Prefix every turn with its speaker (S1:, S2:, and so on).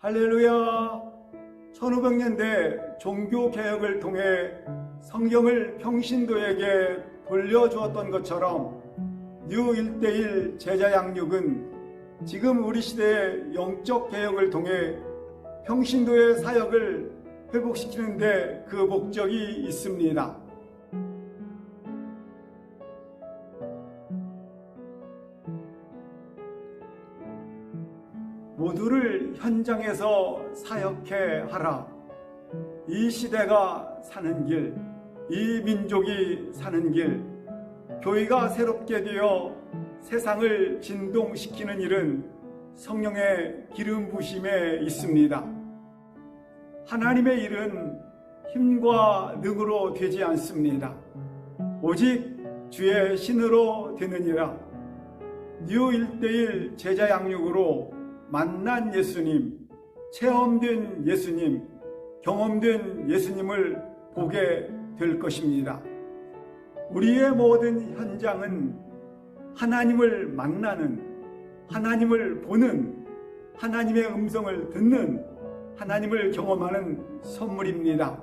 S1: 할렐루야! 1500년대 종교개혁을 통해 성경을 평신도에게 돌려주었던 것처럼 뉴 1대1 제자 양육은 지금 우리 시대의 영적 개혁을 통해 평신도의 사역을 회복시키는데 그 목적이 있습니다. 모두를 현장에서 사역해 하라. 이 시대가 사는 길, 이 민족이 사는 길, 교회가 새롭게 되어 세상을 진동시키는 일은 성령의 기름 부심에 있습니다. 하나님의 일은 힘과 능으로 되지 않습니다. 오직 주의 신으로 되느니라. 뉴 1대1 제자 양육으로 만난 예수님, 체험된 예수님, 경험된 예수님을 보게 될 것입니다. 우리의 모든 현장은 하나님을 만나는, 하나님을 보는, 하나님의 음성을 듣는, 하나님을 경험하는 선물입니다.